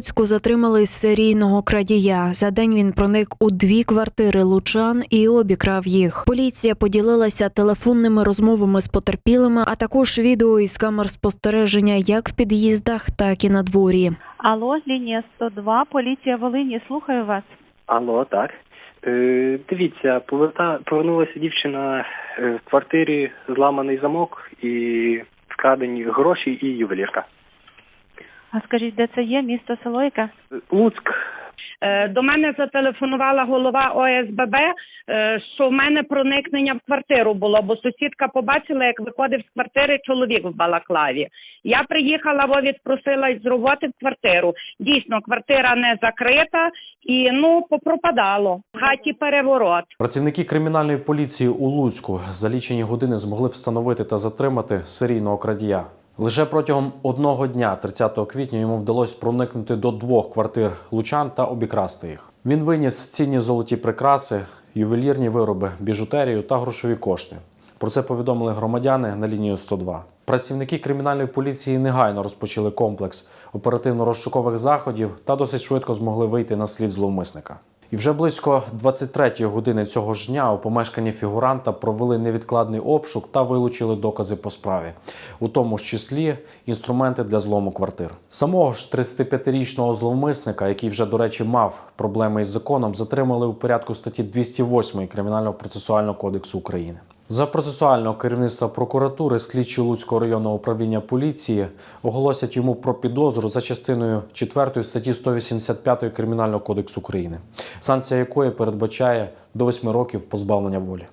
Луцьку затримали серійного крадія. За день він проник у дві квартири лучан і обікрав їх. Поліція поділилася телефонними розмовами з потерпілими, а також відео із камер спостереження як в під'їздах, так і на дворі. Алло, лінія 102, поліція Волині, слухаю вас. Алло, так. Е, дивіться, поверта... повернулася дівчина е, в квартирі зламаний замок і вкрадені гроші і ювелірка. А скажіть, де це є? Місто? Е, Луцьк. Е, До мене зателефонувала голова ОСББ, е, що в мене проникнення в квартиру було, бо сусідка побачила, як виходив з квартири чоловік в балаклаві. Я приїхала, во відпросилась з роботи в квартиру. Дійсно, квартира не закрита і ну попропадало. В хаті переворот. Працівники кримінальної поліції у Луцьку за лічені години змогли встановити та затримати серійного крадія. Лише протягом одного дня, 30 квітня, йому вдалося проникнути до двох квартир лучан та обікрасти їх. Він виніс цінні золоті прикраси, ювелірні вироби, біжутерію та грошові кошти. Про це повідомили громадяни на лінію 102. Працівники кримінальної поліції негайно розпочали комплекс оперативно-розшукових заходів та досить швидко змогли вийти на слід зловмисника. І вже близько 23-ї години цього ж дня у помешканні фігуранта провели невідкладний обшук та вилучили докази по справі, у тому ж числі інструменти для злому квартир. Самого ж 35-річного зловмисника, який вже, до речі, мав проблеми із законом, затримали у порядку статті 208 Кримінального процесуального кодексу України. За процесуального керівництва прокуратури слідчі Луцького районного управління поліції оголосять йому про підозру за частиною 4 статті 185 Кримінального кодексу України, санкція якої передбачає до 8 років позбавлення волі.